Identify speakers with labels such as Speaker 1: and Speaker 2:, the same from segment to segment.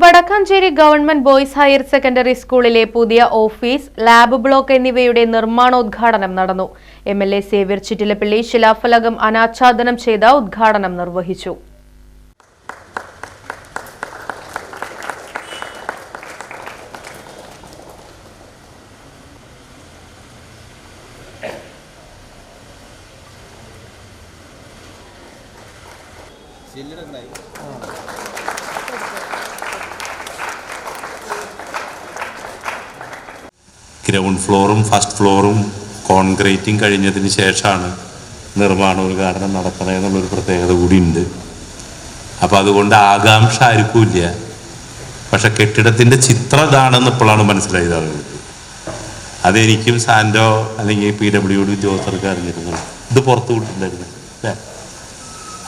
Speaker 1: Vadakkanchery government boys higher secondary സ്കൂളിലെ പുതിയ office lab block എന്നിവയുടെ നിർമ്മാണോദ്ഘാടനം നടന്നു. M L A Xavier Chittilappally ശിലാഫലകം അനാച്ഛാദനം ചെയ്ത ഉദ്ഘാടനം നിർവഹിച്ചു.
Speaker 2: ഗ്രൗണ്ട് ഫ്ലോറും ഫസ്റ്റ് ഫ്ലോറും കോൺക്രീറ്റിംഗ് കഴിഞ്ഞതിന് ശേഷമാണ് നിർമ്മാണ ഉദ്ഘാടനം നടക്കണത് എന്നുള്ളൊരു പ്രത്യേകത കൂടി ഉണ്ട് അപ്പോൾ അതുകൊണ്ട് ആകാംക്ഷ ആർക്കും ഇല്ല. പക്ഷെ കെട്ടിടത്തിന്റെ ചിത്രം ഇതാണെന്ന് ഇപ്പോഴാണ് മനസ്സിലായത് ആളുകൾക്ക്. അതെനിക്കും സാൻഡോ അല്ലെങ്കിൽ പി ഡബ്ല്യു ഡി ഉദ്യോഗസ്ഥർക്ക് അറിഞ്ഞിരുന്നു. ഇത് പുറത്ത് വിട്ടിട്ടുണ്ടായിരുന്നു. അല്ലേ?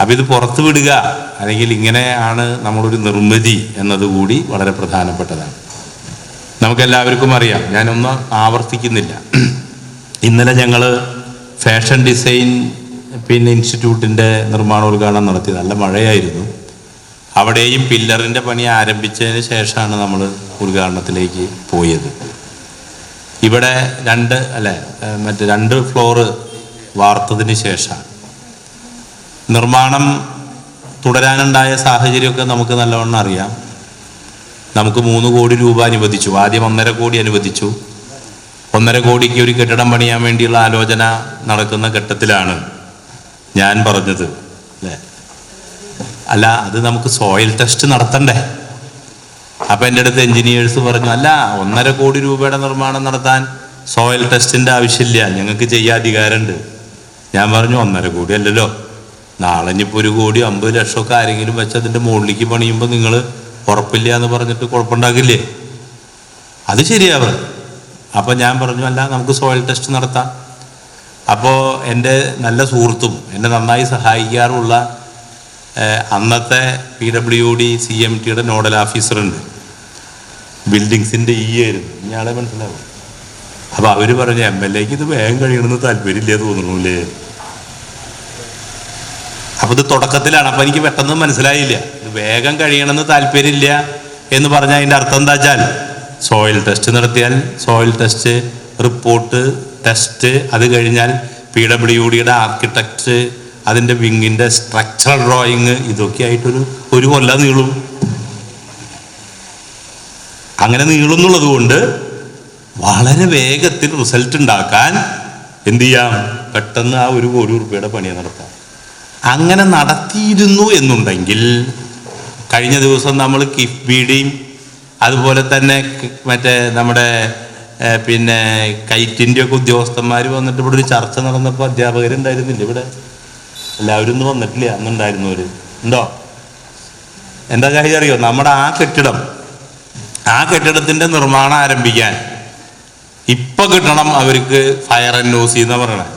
Speaker 2: അപ്പം ഇത് പുറത്ത് വിടുക അല്ലെങ്കിൽ ഇങ്ങനെയാണ് നമ്മളൊരു നിർമ്മിതി എന്നതുകൂടി വളരെ പ്രധാനപ്പെട്ടതാണ്. നമുക്കെല്ലാവർക്കും അറിയാം. ഞാനൊന്നും ആവർത്തിക്കുന്നില്ല. ഇന്നലെ ഞങ്ങൾ ഫാഷൻ ഡിസൈൻ പിന്നെ ഇൻസ്റ്റിറ്റ്യൂട്ടിന്റെ നിർമ്മാണോദ്ഘാടനം നടത്തി. നല്ല മഴയായിരുന്നു. അവിടെയും പില്ലറിന്റെ പണി ആരംഭിച്ചതിന് ശേഷമാണ് നമ്മൾ ഉദ്ഘാടനത്തിലേക്ക് പോയത്. ഇവിടെ രണ്ട് അല്ലെ മറ്റ് രണ്ട് ഫ്ലോറ് വാർത്തതിന് ശേഷം നിർമ്മാണം തുടരാനുണ്ടായ സാഹചര്യമൊക്കെ നമുക്ക് നല്ലവണ്ണം അറിയാം. നമുക്ക് മൂന്ന് കോടി രൂപ അനുവദിച്ചു. ആദ്യം ഒന്നര കോടി അനുവദിച്ചു. ഒന്നര കോടിക്ക് ഒരു കെട്ടിടം പണിയാൻ വേണ്ടിയുള്ള ആലോചന നടക്കുന്ന ഘട്ടത്തിലാണ് ഞാൻ പറഞ്ഞത്. അല്ലേ? അല്ല അത് നമുക്ക് സോയിൽ ടെസ്റ്റ് നടത്തണ്ടേ? അപ്പം എന്റെ അടുത്ത് എൻജിനീയേഴ്സ് പറഞ്ഞു അല്ല ഒന്നര കോടി രൂപയുടെ നിർമ്മാണം നടത്താൻ സോയിൽ ടെസ്റ്റിന്റെ ആവശ്യമില്ല. ഞങ്ങൾക്ക് ചെയ്യാൻ അധികാരമുണ്ട്. ഞാൻ പറഞ്ഞു ഒന്നര കോടി അല്ലല്ലോ. നാളെ ഇനിയിപ്പോൾ ഒരു കോടി അമ്പത് ലക്ഷമൊക്കെ ആരെങ്കിലും വെച്ച് അതിന്റെ മുകളിലേക്ക് പണിയുമ്പോൾ നിങ്ങൾ ഉറപ്പില്ല എന്ന് പറഞ്ഞിട്ട് കുഴപ്പമുണ്ടാകില്ലേ അത് ശരിയാവും അപ്പോൾ ഞാൻ പറഞ്ഞു അല്ല നമുക്ക് സോയിൽ ടെസ്റ്റ് നടത്താം. അപ്പോൾ എന്റെ നല്ല സുഹൃത്തും എന്നെ നന്നായി സഹായിക്കാറുള്ള അന്നത്തെ P W D C M ടിയുടെ നോഡൽ ഓഫീസറുണ്ട്. ബിൽഡിങ്സിന്റെ ഈ ആയിരുന്നു. ഇയാളെ മനസ്സിലാവും. അപ്പോൾ അവർ പറഞ്ഞു എം എൽ എക്ക് ഇത് വേഗം കഴിയണമെന്ന് താല്പര്യമില്ല തോന്നുന്നുല്ലേ? അപ്പോൾ ഇത് തുടക്കത്തിലാണ്. അപ്പോൾ എനിക്ക് പെട്ടെന്ന് മനസ്സിലായില്ല. വേഗം കഴിയണമെന്ന് താല്പര്യമില്ല എന്ന് പറഞ്ഞാൽ അതിന്റെ അർത്ഥം എന്താ വെച്ചാൽ സോയിൽ ടെസ്റ്റ് നടത്തിയാൽ സോയിൽ ടെസ്റ്റ് റിപ്പോർട്ട് ടെസ്റ്റ് അത് കഴിഞ്ഞാൽ പി ഡബ്ല്യു ഡിയുടെ ആർക്കിടെക്റ്റ് അതിന്റെ വിങ്ങിന്റെ സ്ട്രക്ചറൽ ഡ്രോയിങ് ഇതൊക്കെ ആയിട്ടൊരു ഒരു കൊല്ലം നീളും. അങ്ങനെ നീളുന്നുള്ളത് കൊണ്ട് വളരെ വേഗത്തിൽ റിസൾട്ട് ഉണ്ടാക്കാൻ എന്തു ചെയ്യാം? പെട്ടെന്ന് ആ ഒരു കോടി ഉറുപ്പിയുടെ പണിയെ നടത്താം. അങ്ങനെ നടത്തിയിരുന്നു എന്നുണ്ടെങ്കിൽ കഴിഞ്ഞ ദിവസം നമ്മൾ കിഫ്ബിയുടെയും അതുപോലെ തന്നെ മറ്റേ നമ്മുടെ പിന്നെ കൈറ്റിന്റെ ഒക്കെ ഉദ്യോഗസ്ഥന്മാർ വന്നിട്ട് ഇവിടെ ഒരു ചർച്ച നടന്നപ്പോൾ അധ്യാപകരുണ്ടായിരുന്നില്ല ഇവിടെ? എല്ലാവരും ഒന്നും വന്നിട്ടില്ല അന്നുണ്ടായിരുന്നവർ ഉണ്ടോ? എന്താ കാര്യം അറിയോ? നമ്മുടെ ആ കെട്ടിടം ആ കെട്ടിടത്തിന്റെ നിർമ്മാണം ആരംഭിക്കാൻ ഇപ്പം കിട്ടണം അവർക്ക് ഫയർ എൻ ഒ എന്ന് പറയണത്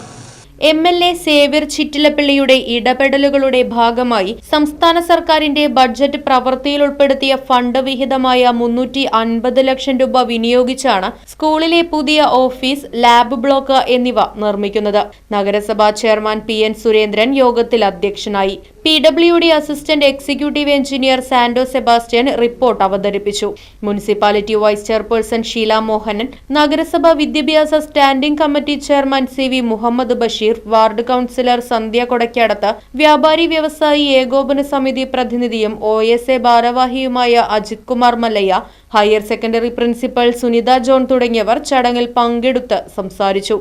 Speaker 1: എം എൽ എ സേവ്യർ ചിറ്റിലപ്പള്ളിയുടെ ഇടപെടലുകളുടെ ഭാഗമായി സംസ്ഥാന സർക്കാരിന്റെ ബഡ്ജറ്റ് പ്രവൃത്തിയിൽ ഉൾപ്പെടുത്തിയ ഫണ്ട് വിഹിതമായ മുന്നൂറ്റി അൻപത് ലക്ഷം രൂപ വിനിയോഗിച്ചാണ് സ്കൂളിലെ പുതിയ ഓഫീസ് ലാബ് ബ്ലോക്ക് എന്നിവ നിർമ്മിക്കുന്നത്. നഗരസഭാ ചെയർമാൻ പി എൻ സുരേന്ദ്രൻ യോഗത്തിൽ അധ്യക്ഷനായി.
Speaker 3: P W D assistant executive engineer Santo Sebastian report അവതരിപ്പിച്ചു. Municipality vice chairperson Sheela Mohanan നഗരസഭാ വിദ്യാഭ്യാസ standing committee chairman C V Muhammad Basheer ward councillor Sandhya Kodakkadath വ്യാപാരി വ്യവസായി ഏകോപന സമിതി പ്രതിനിധിയും O S A ഭാരവാഹിയുമായ Ajith Kumar Mallayya higher secondary principal Sunitha John തുടങ്ങിയവർ ചടങ്ങിൽ പങ്കെടുത്ത് സംസാരിച്ചു.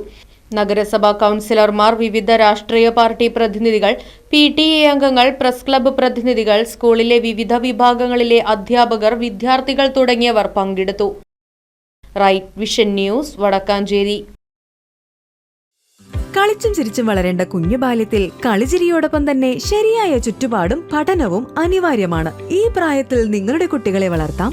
Speaker 3: നഗരസഭാ കൗൺസിലർമാർ വിവിധ രാഷ്ട്രീയ പാർട്ടി പ്രതിനിധികൾ പി ടി എ അംഗങ്ങൾ പ്രസ് ക്ലബ്ബ് പ്രതിനിധികൾ സ്കൂളിലെ വിവിധ വിഭാഗങ്ങളിലെ അധ്യാപകർ വിദ്യാർത്ഥികൾ തുടങ്ങിയവർ പങ്കെടുത്തു. Right vision news Vadakkanchery.
Speaker 4: കളിച്ചും ചിരിച്ചും വളരേണ്ട കുഞ്ഞു ബാല്യത്തിൽ കളിചിരിയോടൊപ്പം തന്നെ ശരിയായ ചുറ്റുപാടും പഠനവും അനിവാര്യമാണ്. ഈ പ്രായത്തിൽ നിങ്ങളുടെ കുട്ടികളെ വളർത്താം.